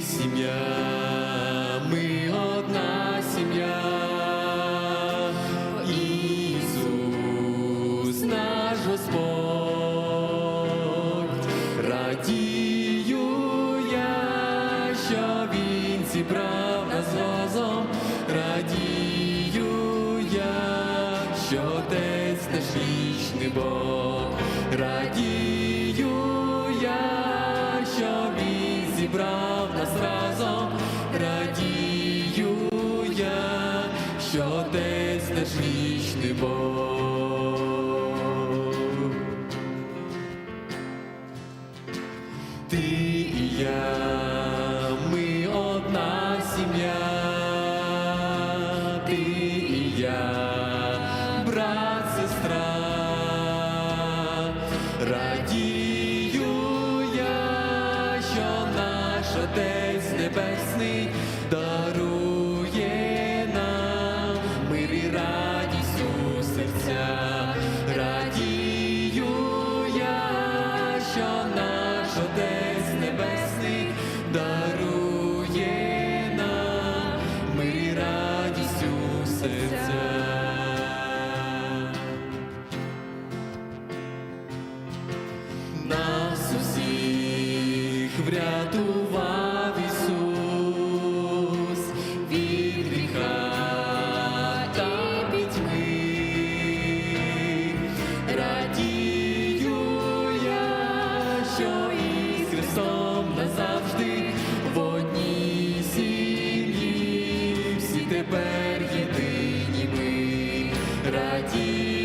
сім'я, ми одна сім'я, Ісус наш Господь, радію я, що Він зібрав нас разом, радію я, що Отець наш вічний Бог, радію Отець наш вічний Бог. Ти і я, ми одна сім'я, ти і я, брат, сестра, радію я, що наш Отець Небесний дарує Отець Небесний дарує нам мир і радість у серця. Нас усіх врятував тепер єдині ми. Радію